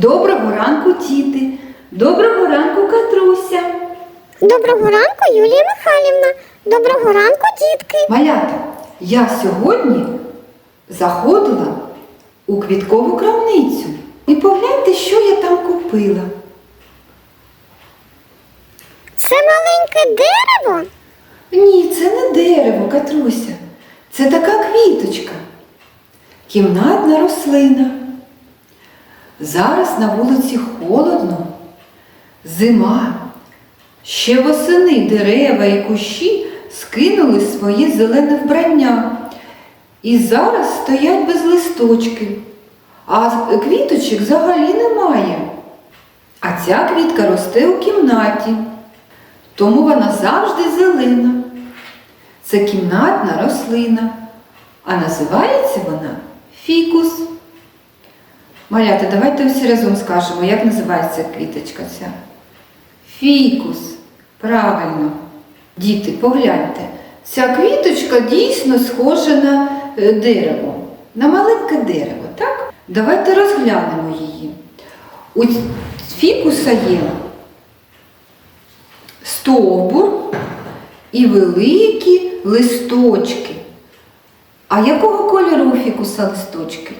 Доброго ранку, діти. Доброго ранку, Катруся. Доброго ранку, Юлія Михайлівна. Доброго ранку, дітки. Малята, я сьогодні заходила у квіткову крамницю. І погляньте, що я там купила. Це маленьке дерево. Ні, це не дерево, Катруся. Це така квіточка. Кімнатна рослина. Зараз на вулиці холодно, зима. Ще восени дерева і кущі скинули своє зелене вбрання. І зараз стоять без листочків, а квіточок взагалі немає. А ця квітка росте у кімнаті, тому вона завжди зелена. Це кімнатна рослина, а називається вона фікус. Малята, давайте всі разом скажемо, як називається квіточка ця. Фікус. Правильно. Діти, погляньте. Ця квіточка дійсно схожа на е, дерево, на маленьке дерево, так? Давайте розглянемо її. У фікуса є стовбур і великі листочки. А якого кольору у фікуса листочки?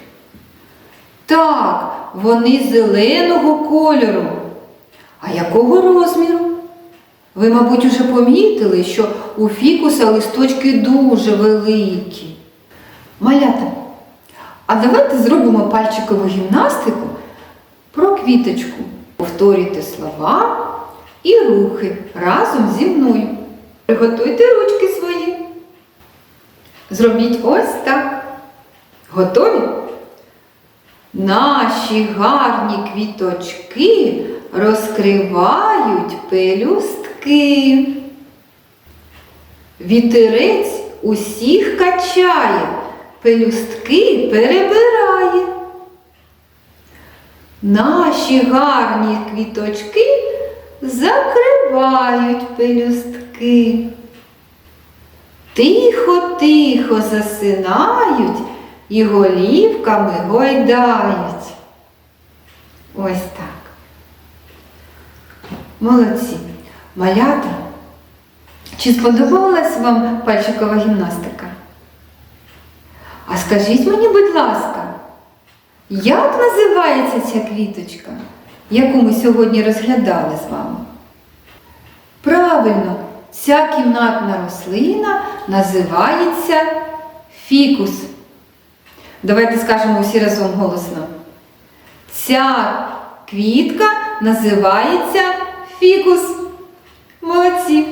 Так, вони зеленого кольору. А якого розміру? Ви, мабуть, уже помітили, що у фікуса листочки дуже великі. Малята, а давайте зробимо пальчикову гімнастику про квіточку. Повторюйте слова і рухи разом зі мною. Приготуйте ручки свої. Зробіть ось так. Готові? Наші гарні квіточки розкривають пелюстки. Вітерець усіх качає, пелюстки перебирає. Наші гарні квіточки закривають пелюстки. Тихо-тихо засинають і голівками гойдають. Ось так. Молодці. Малята. Чи сподобалась вам пальчикова гімнастика? А скажіть мені, будь ласка, як називається ця квіточка, яку ми сьогодні розглядали з вами? Правильно, ця кімнатна рослина називається фікус. Давайте скажемо всі разом голосно. Ця квітка називається фікус. Молодці.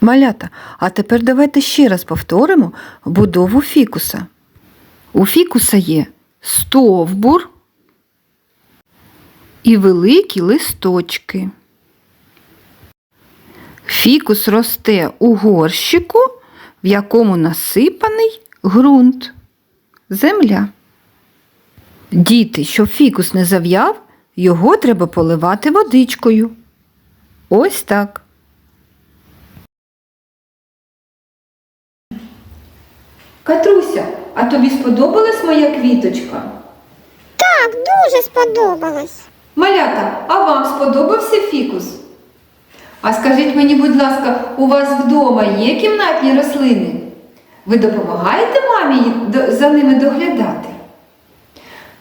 Малята, а тепер давайте ще раз повторимо будову фікуса. У фікуса є стовбур і великі листочки. Фікус росте у горщику, в якому насипаний ґрунт, земля. Діти, щоб фікус не зав'яв, його треба поливати водичкою. Ось так. Катруся, а тобі сподобалась моя квіточка? Так, дуже сподобалось. Малята, а вам сподобався фікус? А скажіть мені, будь ласка, у вас вдома є кімнатні рослини? Ви допомагаєте мамі за ними доглядати?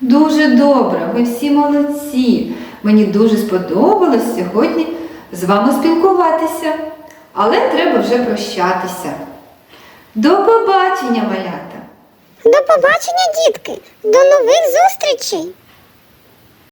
Дуже добре, ви всі молодці. Мені дуже сподобалось сьогодні з вами спілкуватися, але треба вже прощатися. До побачення, малята! До побачення, дітки. До нових зустрічей.